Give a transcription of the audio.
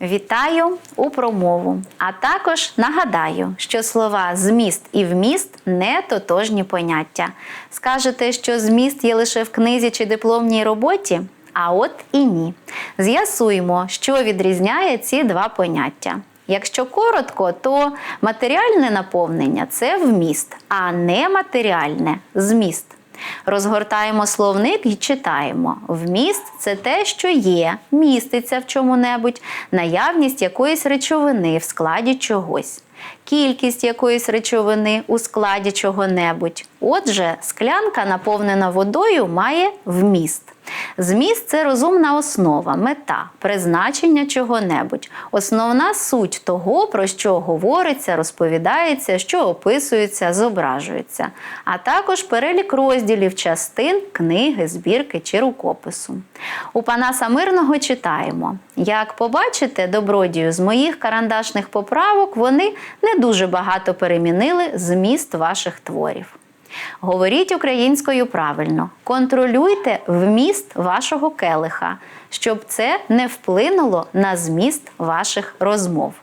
Вітаю у промову. А також нагадаю, що слова зміст і вміст не тотожні поняття. Скажете, що зміст є лише в книзі чи дипломній роботі? А от і ні. З'ясуємо, що відрізняє ці два поняття. Якщо коротко, то матеріальне наповнення це вміст, а нематеріальне зміст. Розгортаємо словник і читаємо. Вміст це те, що є, міститься в чому-небудь, наявність якоїсь речовини в складі чогось, кількість якоїсь речовини у складі чого-небудь. Отже, склянка, наповнена водою, має вміст. Зміст це розумна основа, мета, призначення чого-небудь, основна суть того, про що говориться, розповідається, що описується, зображується, а також перелік розділів частин, книги, збірки чи рукопису. У Панаса Мирного читаємо: як побачите, добродію з моїх карандашних поправок, вони не дуже багато перемінили зміст ваших творів. Говоріть українською правильно, контролюйте вміст вашого келиха, щоб це не вплинуло на зміст ваших розмов.